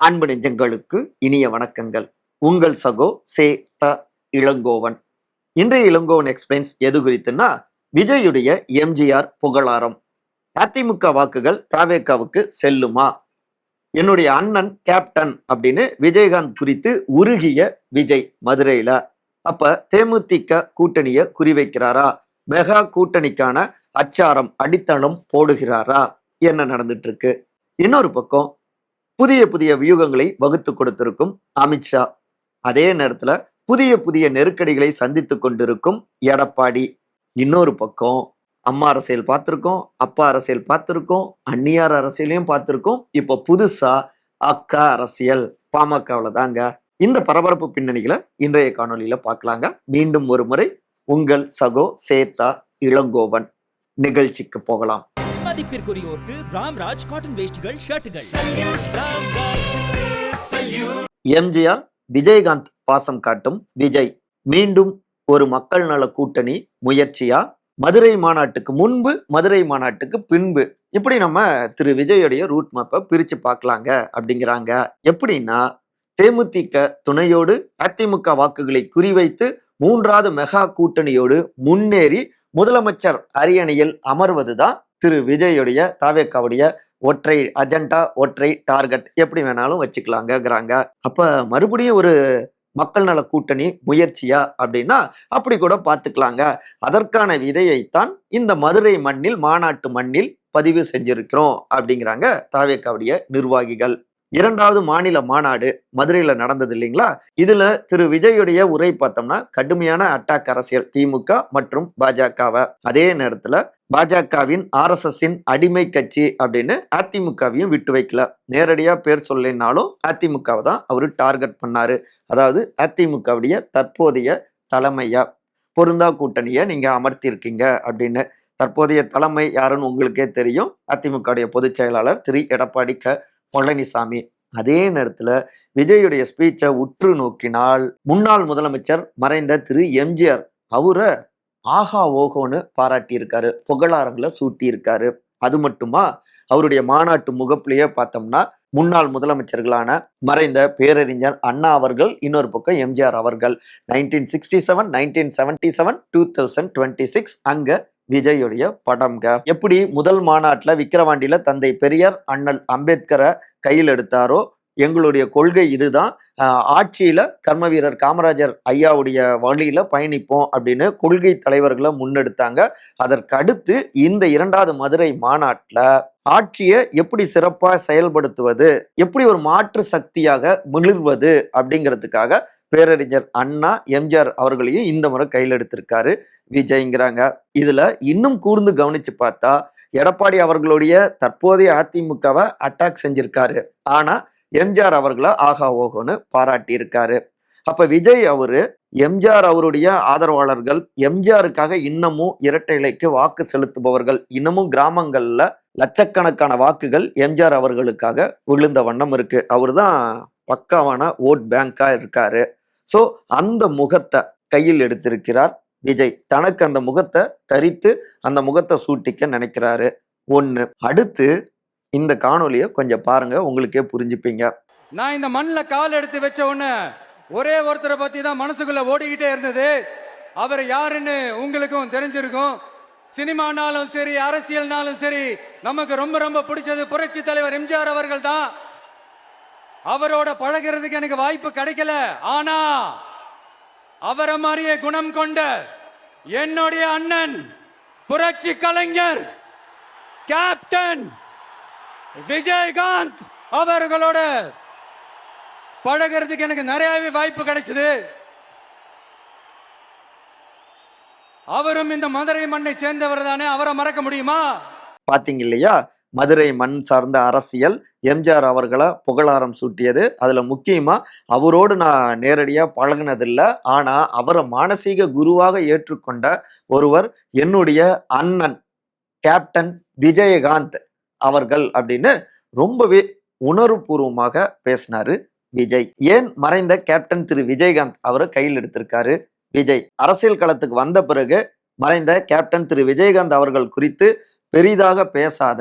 அன்பு நெஞ்சங்களுக்கு இனிய வணக்கங்கள். உங்கள் சகோ சே த இளங்கோவன். இன்றைய இளங்கோவன் எக்ஸ்பிளைன்ஸ் எது குறித்துன்னா விஜயுடைய எம்ஜிஆர் புகழாரம். அதிமுக வாக்குகள் தாவேக்காவுக்கு செல்லுமா? என்னுடைய அண்ணன் கேப்டன் அப்படின்னு விஜயகாந்த் குறித்து உருகிய விஜய் மதுரையில. அப்ப தேமுதிக கூட்டணியை குறிவைக்கிறாரா? மெகா கூட்டணிக்கான அச்சாரம் அடித்தளம் போடுகிறாரா? என்ன நடந்துட்டு இருக்கு? இன்னொரு பக்கம் புதிய புதிய வியூகங்களை வகுத்து கொடுத்திருக்கும் அமித்ஷா அதே நேரத்தில் புதிய புதிய நெருக்கடிகளை சந்தித்து கொண்டிருக்கும் எடப்பாடி. இன்னொரு பக்கம் அம்மா அரசியல் பார்த்துருக்கோம் அப்பா அரசியல் பார்த்துருக்கோம் அந்நியார் அரசியலையும் பார்த்துருக்கோம். இப்போ புதுசா அக்கா அரசியல் பாமகவில் தாங்க. இந்த பரபரப்பு பின்னணிகளை இன்றைய காணொளியில பார்க்கலாங்க. மீண்டும் ஒரு முறை உங்கள் சகோ சேத்தா இளங்கோவன் நிகழ்ச்சிக்கு போகலாம். மதிப்பிற்குரியோருக்கு ராம்ராஜ் காட்டன் வேஷ்டிகள் ஷர்ட்டுகள். எம்ஜிஆர் விஜயகாந்த் பாசம் காட்டும் விஜய். மீண்டும் ஒரு மக்கள் நல கூட்டணி முயற்சியா? மதுரை மாநாட்டுக்கு முன்பு மதுரை மாநாட்டுக்கு பின்பு. இப்படி நம்ம திரு விஜயோடைய ரூட் மேப்பை பிரிச்சு பார்க்கலாங்க அப்படிங்கிறாங்க. எப்படின்னா தேமுதிக துணையோடு அதிமுக வாக்குகளை குறிவைத்து மூன்றாவது மெகா கூட்டணியோடு முன்னேறி முதலமைச்சர் அரியணையில் அமர்வதுதான் திரு விஜயுடைய தாவேக்காவுடைய ஒற்றை அஜெண்டா ஒற்றை டார்கெட் எப்படி வேணாலும் வச்சுக்கலாங்கங்கிறாங்க அப்போ மறுபடியும் ஒரு மக்கள் நல கூட்டணி முயற்சியா அப்படின்னா அப்படி கூட பார்த்துக்கலாங்க அதற்கான விதையைத்தான் இந்த மதுரை மண்ணில் மாநாட்டு மண்ணில் பதிவு செஞ்சிருக்கிறோம் அப்படிங்கிறாங்க தாவேக்காவுடைய நிர்வாகிகள். இரண்டாவது மாநில மாநாடு மதுரையில் நடந்தது இல்லைங்களா? இதுல திரு விஜயுடைய உரை பார்த்தோம்னா கடுமையான அட்டாக் அரசியல் திமுக மற்றும் பாஜகவை. அதே நேரத்துல பாஜகவின் ஆர்எஸ்எஸ்ஸின் அடிமை கட்சி அப்படின்னு அதிமுகவையும் விட்டு வைக்கல. நேரடியா பேர் சொல்லினாலும் அதிமுகவை தான் அவரு டார்கெட் பண்ணாரு. அதாவது அதிமுகவுடைய தற்போதைய தலைமையா? பொருந்தா கூட்டணியை நீங்க அமர்த்தியிருக்கீங்க அப்படின்னு. தற்போதைய தலைமை யாருன்னு உங்களுக்கே தெரியும். அதிமுகவுடைய பொதுச் செயலாளர் திரு. எடப்பாடி க. பழனிசாமி. அதே நேரத்துல விஜயுடைய ஸ்பீச்சை உற்று நோக்கினால் முன்னாள் முதலமைச்சர் மறைந்த திரு. எம்ஜிஆர். அவரை ஆஹா ஓஹோன்னு பாராட்டியிருக்காரு. புகழாரங்களை சூட்டியிருக்காரு. அது மட்டுமா? அவருடைய மாநாட்டு முகப்பிலேயே பார்த்தோம்னா முன்னாள் முதலமைச்சர்களான மறைந்த பேரறிஞர் அண்ணா அவர்கள் இன்னொரு பக்கம் எம்ஜிஆர் அவர்கள். Nineteen sixty seven nineteen seventy seven two thousand twenty six அங்க விஜயுடைய படம்ங்க எப்படி முதல் மாநாட்டில் விக்கிரவாண்டியில் தந்தை பெரியார் அண்ணல் அம்பேத்கரை கையில் எடுத்தாரோ எங்களுடைய கொள்கை இதுதான். ஆட்சியில் ஆட்சியில கர்ம வீரர் காமராஜர் ஐயாவுடைய வழியில பயணிப்போம் அப்படின்னு கொள்கை தலைவர்களை முன்னெடுத்தாங்க. அதற்கடுத்து இந்த இரண்டாவது மதுரை மாநாட்டில் ஆட்சியை எப்படி சிறப்பாக செயல்படுத்துவது எப்படி ஒரு மாற்று சக்தியாக மிளிர்வது அப்படிங்கிறதுக்காக பேரறிஞர் அண்ணா எம்ஜிஆர் அவர்களையும் இந்த முறை கையில் எடுத்திருக்காரு விஜய்ங்கிறாங்க. இதுல இன்னும் கூர்ந்து கவனிச்சு பார்த்தா எடப்பாடி அவர்களுடைய தற்போதைய அதிமுகவை அட்டாக் செஞ்சிருக்காரு. ஆனா எம்ஜிஆர் அவர்களை ஆகா ஓகோன்னு பாராட்டி இருக்காரு அப்ப விஜய் அவரு எம்ஜிஆர் அவருடைய ஆதரவாளர்கள் எம்ஜிஆருக்காக இன்னமும் இரட்டை இலைக்கு வாக்கு செலுத்துபவர்கள் இன்னமும் கிராமங்கள்ல லட்சக்கணக்கான வாக்குகள் எம்ஜிஆர் அவர்களுக்காக விழுந்த வண்ணம் இருக்கு. அவர் தான் பக்காவான ஓட் பேங்கா இருக்காரு. ஸோ அந்த முகத்தை கையில் எடுத்திருக்கிறார் விஜய். தனக்கு அந்த முகத்தை தரித்து அந்த முகத்தை சூட்டிக்க நினைக்கிறாரு. ஒன்று அடுத்து இந்த காணொலியை கொஞ்சம் பாருங்க உங்களுக்கே புரிஞ்சுப்பீங்க. நான் இந்த மண்ணில் கால் எடுத்து வச்ச உடனே ஒரே ஒருத்தரை பத்தி தான் மனசுக்குள்ள ஓடிக்கிட்டே இருந்தது. அவர் யாருன்னு உங்களுக்கும் தெரிஞ்சிருக்கும். சினிமானாலும் சரி அரசியல்னாலும் சரி நமக்கு ரொம்ப ரொம்ப பிடிச்சது புரட்சி தலைவர் எம்ஜிஆர் அவர்கள் தான். அவரோட பழகிறதுக்கு எனக்கு வாய்ப்பு கிடைக்கல. ஆனா அவரை மாதிரியே குணம் கொண்ட என்னுடைய அண்ணன் புரட்சி கலைஞர் கேப்டன் விஜயகாந்த் அவர்களோட பழகிறதுக்கு எனக்கு நிறையவே வாய்ப்பு கிடைச்சது. அவரும் இந்த மதுரை மண்ணை சேர்ந்தவர் தானே அவரை மறக்க முடியுமா? பாத்தீங்க இல்லையா? மதுரை மண் சார்ந்த அரசியல் எம்ஜிஆர் அவர்களை புகழாரம் சூட்டியது. அதுல முக்கியமா அவரோடு நான் நேரடியா பழகினதில்லை. ஆனா அவரை மானசீக குருவாக ஏற்றுக்கொண்ட ஒருவர் என்னுடைய அண்ணன் கேப்டன் விஜயகாந்த். அவர்கள் அப்படின்னு ரொம்பவே உணர்வுபூர்வமாக பேசினாரு விஜய். ஏன் மறைந்த கேப்டன் திரு விஜயகாந்த் அவரை கையில் எடுத்திருக்காரு? விஜய் அரசியல் களத்துக்கு வந்த பிறகு மறைந்த கேப்டன் திரு விஜயகாந்த் அவர்கள் குறித்து பெரிதாக பேசாத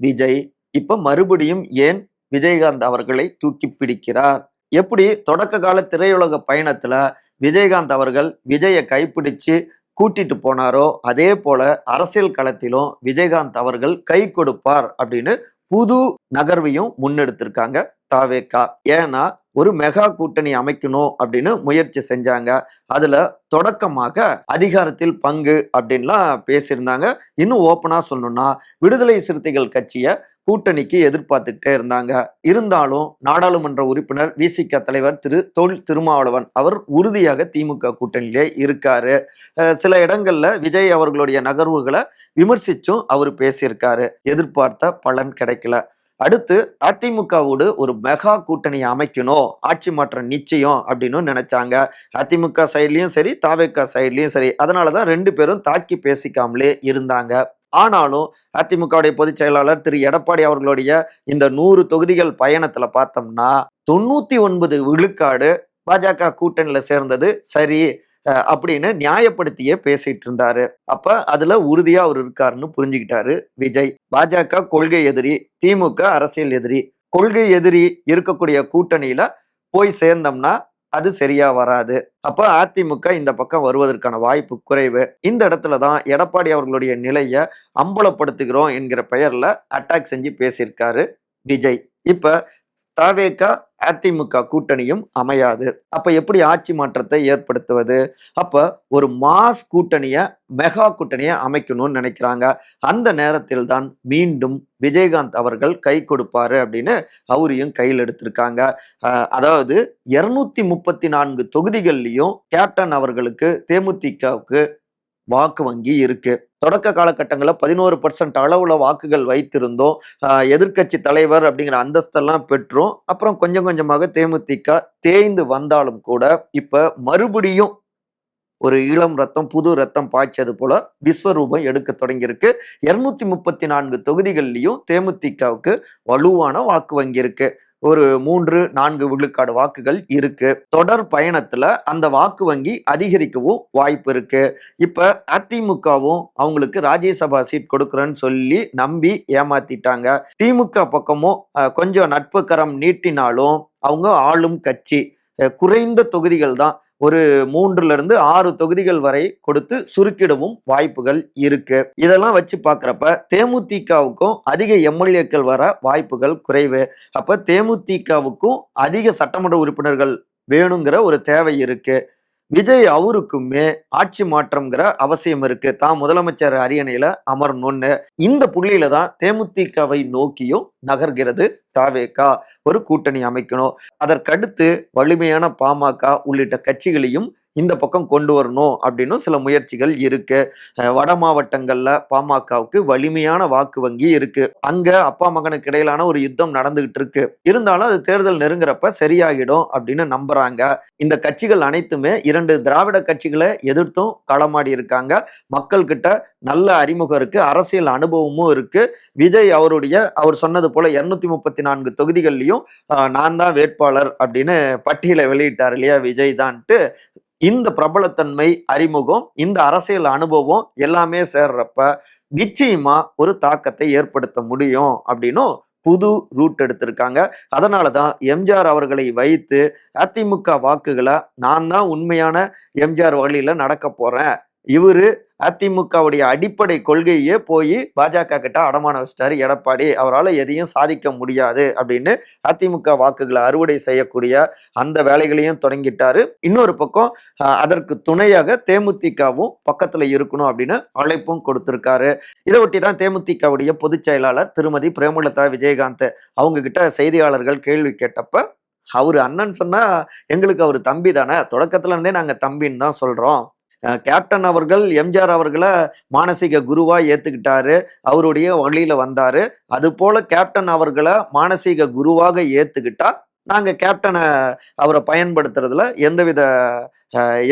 விஜய் இப்ப மறுபடியும் ஏன் விஜயகாந்த் அவர்களை தூக்கி பிடிக்கிறார்? எப்படி தொடக்க கால திரையுலக பயணத்துல விஜயகாந்த் அவர்கள் விஜயை கைப்பிடிச்சு கூட்டிட்டு போனாரோ அதே போல அரசியல் களத்திலும் விஜயகாந்த் அவர்கள் கை கொடுப்பார் அப்படின்னு புது நகர்வையும் முன்னெடுத்திருக்காங்க தாவேக்கா ஏன்னா ஒரு மெகா கூட்டணி அமைக்கணும் அப்படின்னு முயற்சி செஞ்சாங்க. அதுல தொடக்கமாக அதிகாரத்தில் பங்கு அப்படின்லாம் பேசியிருந்தாங்க. இன்னும் ஓப்பனா சொல்லணும்னா விடுதலை சிறுத்தைகள் கட்சியை கூட்டணிக்கு எதிர்பார்த்துக்கிட்டே இருந்தாங்க. இருந்தாலும் நாடாளுமன்ற உறுப்பினர் விசிக தலைவர் திரு. தொல் திருமாவளவன் அவர் உறுதியாக திமுக கூட்டணியிலே இருக்காரு. சில இடங்கள்ல விஜய் அவர்களுடைய நகர்வுகளை விமர்சிச்சும் அவர் பேசியிருக்காரு. எதிர்பார்த்த பலன் கிடைக்கல. அடுத்து அதிமுகவோடு ஒரு மெகா கூட்டணி அமைக்கணும் ஆட்சி மாற்றம் நிச்சயம் அப்படின்னு நினைச்சாங்க. அதிமுக சைட்லயும் சரி தாவேக்கா சைட்லயும் சரி அதனாலதான் ரெண்டு பேரும் தாக்கி பேசிக்காமலே இருந்தாங்க. ஆனாலும் அதிமுகவுடைய பொதுச் செயலாளர் திரு. எடப்பாடி அவர்களுடைய இந்த நூறு தொகுதிகள் பயணத்துல பார்த்தோம்னா தொண்ணூத்தி ஒன்பது விழுக்காடு பாஜக கூட்டணியில சேர்ந்தது. சரி அப்படின்னு நியாயப்படுத்தியே பேசிட்டு இருந்தாரு அப்ப அதுல உறுதியா அவர் இருக்காருன்னு புரிஞ்சுக்கிட்டாரு விஜய். பாஜக கொள்கை எதிரி திமுக அரசியல் எதிரி. கொள்கை எதிரி இருக்கக்கூடிய கூட்டணியில போய் சேர்ந்தோம்னா அது சரியா வராது. அப்ப அதிமுக இந்த பக்கம் வருவதற்கான வாய்ப்பு குறைவு. இந்த இடத்துல தான் எடப்பாடி அவர்களுடைய நிலையை அம்பலப்படுத்துகிறோம் என்கிற பெயர்ல அட்டாக் செஞ்சு பேசியிருக்காரு விஜய். இப்ப தாவேக்கா அதிமுக கூட்டணியும் அமையாது. அப்ப எப்படி ஆட்சி மாற்றத்தை ஏற்படுத்துவது? அப்ப ஒரு மாஸ் கூட்டணிய மெகா கூட்டணியை அமைக்கணும்னு நினைக்கிறாங்க. அந்த நேரத்தில் தான் மீண்டும் விஜயகாந்த் அவர்கள் கை கொடுப்பாரு அப்படின்னு அவரையும் கையில் எடுத்திருக்காங்க. அதாவது இருநூத்தி முப்பத்தி நான்கு தொகுதிகள்லையும் கேப்டன் அவர்களுக்கு தேமுதிகவுக்கு வாக்கு வங்கி இருக்கு. தொடக்க காலகட்டங்களில் பதினோரு பர்சன்ட் அளவுல வாக்குகள் வைத்திருந்தோம். எதிர்கட்சி எதிர்க்கட்சி தலைவர் அப்படிங்கிற அந்தஸ்தெல்லாம் பெற்றோம். அப்புறம் கொஞ்சம் கொஞ்சமாக தேமுதிக தேய்ந்து வந்தாலும் கூட இப்ப மறுபடியும் ஒரு இளம் ரத்தம் புது ரத்தம் பாய்ச்சது போல விஸ்வரூபம் எடுக்க தொடங்கியிருக்கு. இருநூத்தி முப்பத்தி நான்கு தொகுதிகள்லையும் தேமுதிகவுக்கு வலுவான வாக்கு வங்கி இருக்கு. ஒரு மூன்று நான்கு விழுக்காடு வாக்குகள் இருக்கு. தொடர் பயணத்துல அந்த வாக்கு வங்கி அதிகரிக்கவும் வாய்ப்பு இருக்கு. இப்ப அதிமுகவும் அவங்களுக்கு ராஜ்யசபா சீட் கொடுக்குறேன்னு சொல்லி நம்பி ஏமாத்திட்டாங்க. திமுக பக்கமும் கொஞ்சம் நட்பு கரம் நீட்டினாலும் அவங்க ஆளும் கட்சி குறைந்த தொகுதிகள் தான். ஒரு மூன்றுல இருந்து ஆறு தொகுதிகள் வரை கொடுத்து சுருக்கிடவும் வாய்ப்புகள் இருக்கு. இதெல்லாம் வச்சு பார்க்குறப்ப தேமுதிகவுக்கும் அதிக எம்எல்ஏக்கள் வர வாய்ப்புகள் குறைவு. அப்ப தேமுதிகவுக்கும் அதிக சட்டமன்ற உறுப்பினர்கள் வேணுங்கிற ஒரு தேவை இருக்கு. விஜய் அவருக்குமே ஆட்சி மாற்றம்ங்கிற அவசியம் இருக்கு. தான் முதலமைச்சர் அரியணையில அமரணும்னு. இந்த புள்ளியில தான் தேமுதிகவை நோக்கியும் நகர்கிறது தாவேகா. ஒரு கூட்டணி அமைக்கணும். அதற்கடுத்து வலிமையான பாமக உள்ளிட்ட கட்சிகளையும் இந்த பக்கம் கொண்டு வரணும் அப்படின்னு சில முயற்சிகள் இருக்கு. வட மாவட்டங்கள்ல பாமகவுக்கு வலிமையான வாக்கு வங்கி இருக்கு. அங்க அப்பா மகனுக்கு இடையிலான ஒரு யுத்தம் நடந்துகிட்டு இருக்கு. இருந்தாலும் அது தேர்தல் நெருங்குறப்ப சரியாகிடும் அப்படின்னு நம்புறாங்க. இந்த கட்சிகள் அனைத்துமே இரண்டு திராவிட கட்சிகளை எதிர்த்தும் களமாடி இருக்காங்க. மக்கள் கிட்ட நல்ல அறிமுகம் இருக்கு. அரசியல் அனுபவமும் இருக்கு. விஜய் அவருடைய அவர் சொன்னது போல இருநூத்தி முப்பத்தி நான்கு தொகுதிகள்லையும் நான் தான் வேட்பாளர் அப்படின்னு பட்டியலை வெளியிட்டார் இல்லையா விஜய் தான்ட்டு இந்த பிரபலத்தன்மை அறிமுகம் இந்த அரசியல் அனுபவம் எல்லாமே சேர்றப்ப நிச்சயமா ஒரு தாக்கத்தை ஏற்படுத்த முடியும் அப்படின்னும் புது ரூட் எடுத்திருக்காங்க. அதனால தான் எம்ஜிஆர் அவர்களை வைத்து அதிமுக வாக்குகளை நான் தான் உண்மையான எம்ஜிஆர் வழியில் நடக்க போகிறேன் இவர் அதிமுகவுடைய அடிப்படை கொள்கையே போய் பாஜக கிட்ட அடமான வச்சிட்டாரு. எடப்பாடி அவரால் எதையும் சாதிக்க முடியாது அப்படின்னு அதிமுக வாக்குகளை அறுவடை செய்யக்கூடிய அந்த வேலைகளையும் தொடங்கிட்டாரு. இன்னொரு பக்கம் அதற்கு துணையாக தேமுதிகவும் பக்கத்துல இருக்கணும் அப்படின்னு அழைப்பும் கொடுத்திருக்காரு. இதை ஒட்டி தான் தேமுதிகவுடைய பொதுச் செயலாளர் திருமதி பிரேமலதா விஜயகாந்த் அவங்க கிட்ட செய்தியாளர்கள் கேள்வி கேட்டப்ப அவர் அண்ணன் சொன்னா எங்களுக்கு அவர் தம்பி தானே தொடக்கத்துல இருந்தே நாங்க தம்பின்னு தான் சொல்றோம். கேப்டன் அவர்கள் எம்ஜிஆர் அவர்களை மானசீக குருவா ஏத்துக்கிட்டாரு. அவருடைய வழியில வந்தாரு. அது போல கேப்டன் அவர்களை மானசீக குருவாக ஏத்துக்கிட்டா நாங்கள் கேப்டனை அவரை பயன்படுத்துறதுல எந்தவித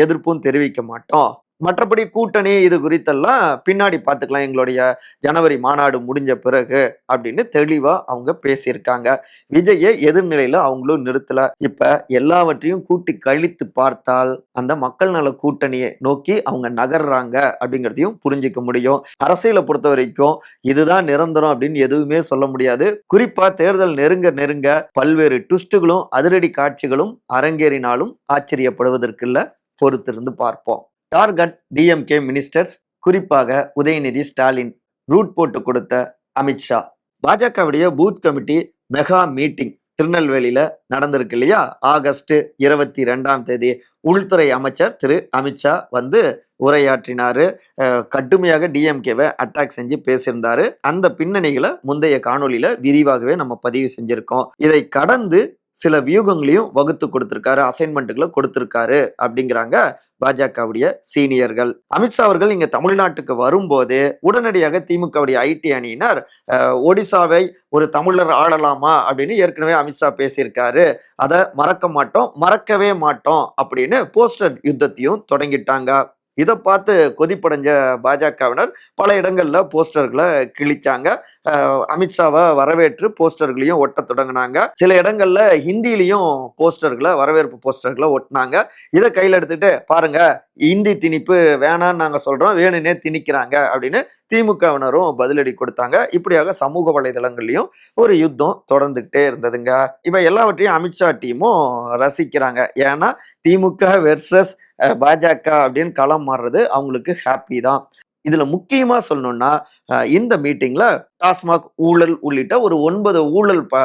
எதிர்ப்பும் தெரிவிக்க மாட்டோம். மற்றபடி கூட்டணி இது குறித்தெல்லாம் பின்னாடி பார்த்துக்கலாம். எங்களுடைய ஜனவரி மாநாடு முடிஞ்ச பிறகு அப்படின்னு தெளிவாக அவங்க பேசியிருக்காங்க. விஜயை எதிர்நிலையில் அவங்களும் நிறுத்தலை. இப்போ எல்லாவற்றையும் கூட்டி கழித்து பார்த்தால் அந்த மக்கள் நல கூட்டணியை நோக்கி அவங்க நகர்றாங்க அப்படிங்கிறதையும் புரிஞ்சுக்க முடியும். அரசியலை பொறுத்த வரைக்கும் இதுதான் நிரந்தரம் அப்படின்னு எதுவுமே சொல்ல முடியாது. குறிப்பாக தேர்தல் நெருங்க நெருங்க பல்வேறு ட்விஸ்ட்டுகளும் அதிரடி காட்சிகளும் அரங்கேறினாலும் ஆச்சரியப்படுவதற்கில்ல பொறுத்திருந்து பார்ப்போம். டார்கெட் டிஎம்கே மினிஸ்டர்ஸ் குறிப்பாக உதயநிதி ஸ்டாலின் ரூட் போட்டு கொடுத்த அமித்ஷா பாஜகவுடைய பூத் கமிட்டி மெகா மீட்டிங் திருநெல்வேலியில நடந்திருக்கு இல்லையா? ஆகஸ்ட் இருபத்தி ரெண்டாம் தேதி உள்துறை அமைச்சர் திரு அமித்ஷா வந்து உரையாற்றினார். கடுமையாக டிஎம்கேவை அட்டாக் செஞ்சு பேசியிருந்தாரு. அந்த பின்னணிகளை முந்தைய காணொளியில விரிவாகவே நம்ம பதிவு செஞ்சிருக்கோம். இதை கடந்து சில வியூகங்களையும் வகுத்து கொடுத்திருக்காரு அசைன்மெண்ட்டுகளை கொடுத்திருக்காரு அப்படிங்கிறாங்க பாஜகவுடைய சீனியர்கள். அமித்ஷா அவர்கள் இங்க தமிழ்நாட்டுக்கு வரும்போது உடனடியாக திமுகவுடைய ஐடி அணியினர் ஒடிசாவை ஒரு தமிழர் ஆளலாமா அப்படின்னு ஏற்கனவே அமித்ஷா பேசியிருக்காரு. அதை மறக்க மாட்டோம் மறக்கவே மாட்டோம் அப்படின்னு போஸ்டர் யுத்தத்தையும் தொடங்கிட்டாங்க. இதை பார்த்து கொதிப்படைஞ்ச பாஜகவினர் பல இடங்களில் போஸ்டர்களை கிழிச்சாங்க. அமித்ஷாவை வரவேற்று போஸ்டர்களையும் ஒட்ட தொடங்கினாங்க. சில இடங்களில் ஹிந்திலையும் போஸ்டர்களை வரவேற்பு போஸ்டர்களை ஒட்டினாங்க. இதை கையில் எடுத்துகிட்டு பாருங்க இந்தி திணிப்பு வேணான்னு நாங்கள் சொல்கிறோம் வேணும்னே திணிக்கிறாங்க அப்படின்னு திமுகவினரும் பதிலடி கொடுத்தாங்க. இப்படியாக சமூக வலைதளங்கள்லையும் ஒரு யுத்தம் தொடர்ந்துக்கிட்டே இருந்ததுங்க. இப்போ எல்லாவற்றையும் அமித்ஷா டீமும் ரசிக்கிறாங்க. ஏன்னா திமுக வெர்சஸ் பாஜக அப்படின்னு களம் மாறுறது அவங்களுக்கு ஹாப்பி தான். இதுல முக்கியமா சொல்லணும்னா இந்த மீட்டிங்ல டாஸ்மாக் ஊழல் உள்ளிட்ட ஒரு ஒன்பது ஊழல் ப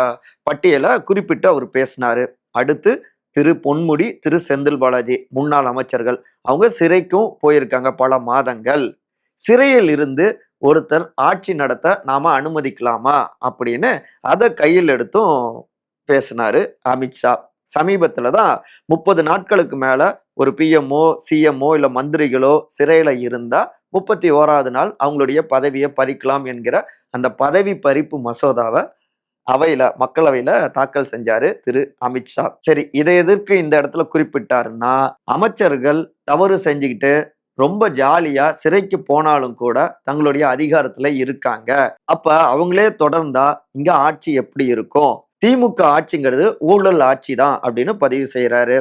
பட்டியலை குறிப்பிட்டு அவர் பேசினாரு. அடுத்து திரு பொன்முடி திரு செந்தில் பாலாஜி முன்னாள் அமைச்சர்கள் அவங்க சிறைக்கும் போயிருக்காங்க பல மாதங்கள். சிறையில் இருந்து ஒருத்தர் ஆட்சி நடத்த நாம அனுமதிக்கலாமா அப்படின்னு அதை கையில் எடுத்தும் பேசினாரு அமித்ஷா. சமீபத்தில் தான் முப்பது நாட்களுக்கு மேலே ஒரு பிஎம்ஓ சிஎம்ஓ இல்லை மந்திரிகளோ சிறையில் இருந்தால் முப்பத்தி ஓராவது நாள் அவங்களுடைய பதவியை பறிக்கலாம் என்கிற அந்த பதவி பறிப்பு மசோதாவை அவையில் மக்களவையில் தாக்கல் செஞ்சாரு திரு அமித்ஷா சரி இதை எதிர்க்கு இந்த இடத்துல குறிப்பிட்டாருன்னா அமைச்சர்கள் தவறு செஞ்சுக்கிட்டு ரொம்ப ஜாலியா சிறைக்கு போனாலும் கூட தங்களுடைய அதிகாரத்துல இருக்காங்க. அப்ப அவங்களே தொடர்ந்தா இங்க ஆட்சி எப்படி இருக்கும்? திமுக ஆட்சிங்கிறது ஊழல் ஆட்சி தான் அப்படின்னு பதிவு செய்கிறாரு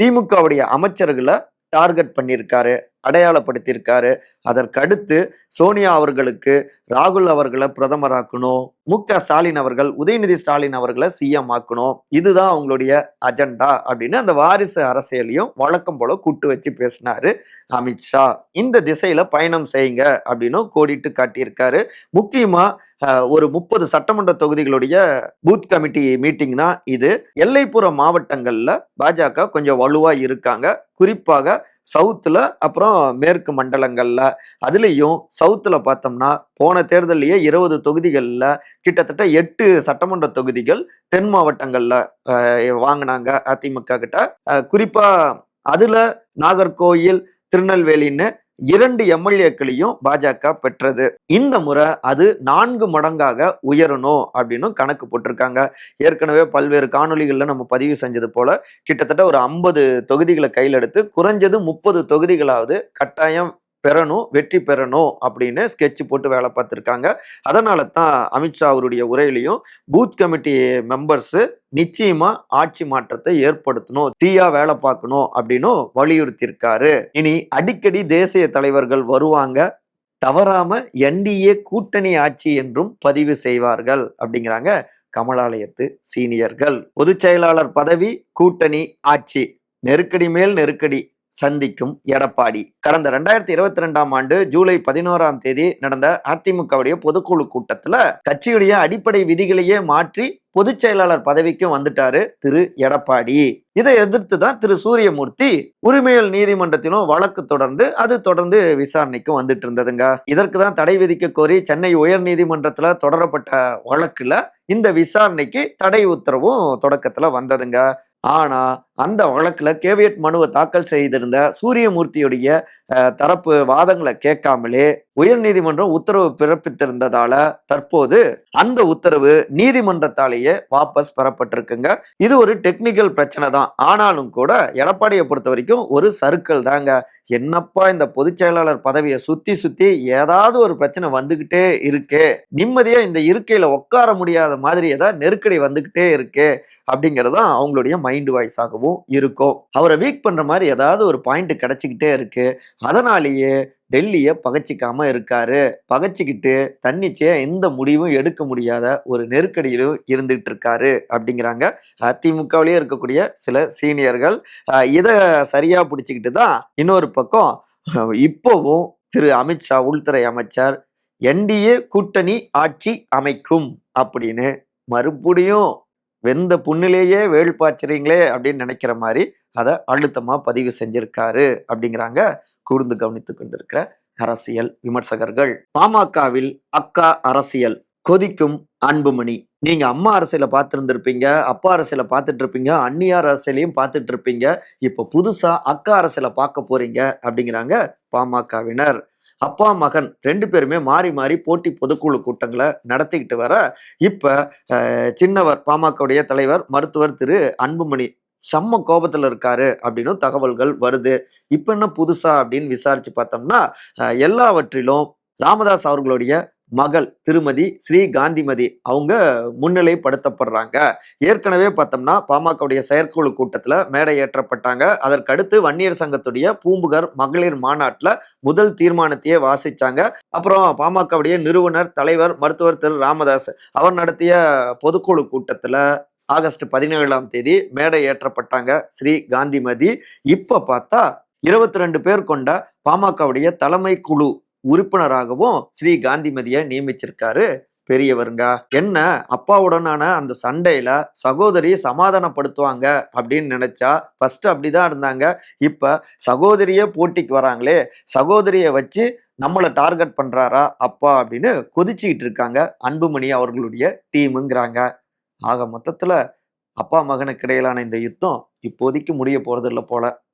திமுகவுடைய அமைச்சர்களை டார்கெட் பண்ணியிருக்காரு. அடையாளப்படுத்தியிருக்காரு. அதற்கடுத்து சோனியா அவர்களுக்கு ராகுல் அவர்களை பிரதமராக்கணும் மு க ஸ்டாலின் அவர்கள் உதயநிதி ஸ்டாலின் அவர்களை சிஎம் ஆக்கணும். இதுதான் அவங்களுடைய அஜெண்டா அப்படின்னு அந்த வாரிசு அரசியலையும் வழக்கம் போல கூட்டு வச்சு பேசினாரு அமித்ஷா. இந்த திசையில பயணம் செய்யுங்க அப்படின்னு கோடிட்டு காட்டியிருக்காரு. முக்கியமா ஒரு முப்பது சட்டமன்ற தொகுதிகளுடைய பூத் கமிட்டி மீட்டிங் தான் இது. எல்லைப்புற மாவட்டங்கள்ல பாஜக கொஞ்சம் வலுவா இருக்காங்க. குறிப்பாக சவுத்தில் அப்புறம் மேற்கு மண்டலங்களில். அதுலேயும் சவுத்தில் பார்த்தோம்னா போன தேர்தலையே இருபது தொகுதிகளில் கிட்டத்தட்ட எட்டு சட்டமன்ற தொகுதிகள் தென் மாவட்டங்களில் வாங்கினாங்க அதிமுக கிட்ட. குறிப்பாக அதில் நாகர்கோயில் திருநெல்வேலின்னு இரண்டு எம்எல்ஏக்களையும் பாஜக பெற்றது. இந்த முறை அது நான்கு மடங்காக உயரணும் அப்படின்னு கணக்கு போட்டிருக்காங்க. ஏற்கனவே பல்வேறு காணொலிகளில் நம்ம பதிவு செஞ்சது போல கிட்டத்தட்ட ஒரு ஐம்பது தொகுதிகளை கையில் எடுத்து குறைஞ்சது முப்பது தொகுதிகளாவது கட்டாயம் பெறணும் வெற்றி பெறணும் அப்படின்னு ஸ்கெட்ச் போட்டு வேலை பார்த்துருக்காங்க. அதனால தான் அமித்ஷா அவருடைய உரையிலையும் பூத் கமிட்டி மெம்பர்ஸ் நிச்சயமா ஆட்சி மாற்றத்தை ஏற்படுத்தணும் தீயா வேலை பார்க்கணும் அப்படின்னும் வலியுறுத்தியிருக்காரு. இனி அடிக்கடி தேசிய தலைவர்கள் வருவாங்க தவறாம என்டிஏ கூட்டணி ஆட்சி என்றும் பதிவு செய்வார்கள் அப்படிங்கிறாங்க கமலாலயத்து சீனியர்கள். பொதுச் செயலாளர் பதவி கூட்டணி ஆட்சி நெருக்கடி மேல் நெருக்கடி சந்திக்கும் எடப்பாடி. கடந்த ரெண்டாயிரத்தி இருபத்தி ரெண்டாம் ஆண்டு ஜூலை பதினோராம் தேதி நடந்த அதிமுகவுடைய பொதுக்குழு கூட்டத்துல கட்சியுடைய அடிப்படை விதிகளையே மாற்றி பொதுச் செயலாளர் பதவிக்கும் வந்துட்டாரு திரு எடப்பாடி. இதை எதிர்த்து தான் திரு சூரியமூர்த்தி உரிமையல் நீதிமன்றத்திலும் வழக்கு தொடர்ந்து அது தொடர்ந்து விசாரணைக்கும் வந்துட்டு இருந்ததுங்க. இதற்கு தான் தடை விதிக்க கோரி சென்னை உயர் நீதிமன்றத்துல தொடரப்பட்ட வழக்குல இந்த விசாரணைக்கு தடை உத்தரவும் தொடக்கத்துல வந்ததுங்க. ஆனா அந்த வழக்குல கேவியட் மனுவை தாக்கல் செய்திருந்த சூரியமூர்த்தியுடைய தரப்பு வாதங்களை கேட்காமலே உயர்நீதிமன்றம் உத்தரவு பிறப்பித்திருந்ததால தற்போது அந்த உத்தரவு நீதிமன்றத்தாலேயே வாபஸ் பெறப்பட்டிருக்குங்க. இது ஒரு டெக்னிக்கல் பிரச்சனை தான். ஆனாலும் கூட எடப்பாடியை பொறுத்த வரைக்கும் ஒரு சர்க்கிள் தாங்க. என்னப்பா இந்த பொதுச் செயலாளர் பதவியை சுத்தி சுத்தி ஏதாவது ஒரு பிரச்சனை வந்துகிட்டே இருக்கு. நிம்மதியா இந்த இருக்கையில உட்கார முடியாத மாதிரி ஏதாவது நெருக்கடி வந்துகிட்டே இருக்கு அப்படிங்கறதான் அவங்களுடைய மைண்ட் வாய்ஸாகவும் இருக்கும் அவரை வீக் பண்ற மாதிரி ஏதாவது ஒரு பாயிண்ட் கிடைச்சிக்கிட்டே இருக்கு. அதனாலேயே டெல்லியை பகச்சிக்காம இருக்காரு. பகைச்சிக்கிட்டு தன்னிச்சையா எந்த முடிவும் எடுக்க முடியாத ஒரு நெருக்கடியிலும் இருந்துட்டு இருக்காரு அப்படிங்கிறாங்க. அதிமுகவிலேயே இருக்கக்கூடிய சில சீனியர்கள் இதை சரியா பிடிச்சிக்கிட்டு தான் இன்னொரு பக்கம் இப்போவும் திரு அமித்ஷா உள்துறை அமைச்சர் என்டிஏ கூட்டணி ஆட்சி அமைக்கும் அப்படின்னு மறுபடியும் வெந்த புண்ணிலேயே வேள் பாய்ச்சறீங்களே அப்படின்னு நினைக்கிற மாதிரி அதை அழுத்தமாக பதிவு செஞ்சிருக்காரு அப்படிங்கிறாங்க கூர்ந்து கவனித்து கொண்டிருக்கிற அரசியல் விமர்சகர்கள். பாமகவில் அக்கா அரசியல் கொதிக்கும் அன்புமணி. நீங்க அம்மா அரசியல பார்த்துருந்துருப்பீங்க அப்பா அரசியலை பார்த்துட்டு இருப்பீங்க அந்நியார் அரசியலையும் பார்த்துட்டு இருப்பீங்க இப்போ புதுசா அக்கா அரசியலை பார்க்க போறீங்க அப்படிங்கிறாங்க பாமகவினர். அப்பா மகன் ரெண்டு பேருமே மாறி மாறி போட்டி பொதுக்குழு கூட்டங்களை நடத்திக்கிட்டு வர இப்போ சின்னவர் பாமகவுடைய தலைவர் மருத்துவர் திரு அன்புமணி செம்ம கோபத்தில் இருக்காரு அப்படின்னு தகவல்கள் வருது. இப்போ என்ன புதுசா அப்படின்னு விசாரிச்சு பார்த்தோம்னா எல்லாவற்றிலும் ராமதாஸ் அவர்களுடைய மகள் திருமதி ஸ்ரீ காந்திமதி அவங்க முன்னிலைப்படுத்தப்படுறாங்க. ஏற்கனவே பார்த்தோம்னா பாமகவுடைய செயற்குழு கூட்டத்தில் மேடை ஏற்றப்பட்டாங்க. அதற்கடுத்து வன்னியர் சங்கத்துடைய பூம்புகர் மகளிர் மாநாட்டில் முதல் தீர்மானத்தையே வாசிச்சாங்க. அப்புறம் பாமகவுடைய நிறுவனர் தலைவர் மருத்துவர் திரு ராமதாஸ் அவர் நடத்திய பொதுக்குழு கூட்டத்தில் ஆகஸ்ட் பதினேழாம் தேதி மேடை ஏற்றப்பட்டாங்க ஸ்ரீ காந்திமதி. இப்போ பார்த்தா இருபத்தி ரெண்டு பேர் கொண்ட பாமகவுடைய தலைமை குழு உறுப்பினராகவும் ஸ்ரீ காந்திமதியை நியமிச்சிருக்காரு. பெரியவருங்க. என்ன? அப்பாவுடனான அந்த சண்டையில சகோதரி சமாதானப்படுத்துவாங்க அப்படின்னு நினைச்சா ஃபர்ஸ்ட் அப்படிதான் இருந்தாங்க. இப்ப சகோதரியே போட்டிக்கு வராங்களே சகோதரியை வச்சு நம்மளை டார்கெட் பண்றாரா அப்பா அப்படின்னு கொதிச்சுக்கிட்டு இருக்காங்க. அன்புமணி அவர்களுடைய டீமுங்கிறாங்க. ஆக மொத்தத்துல அப்பா மகனுக்கு இடையிலான இந்த யுத்தம் இப்போதைக்கு முடிய போறதில்லை போல.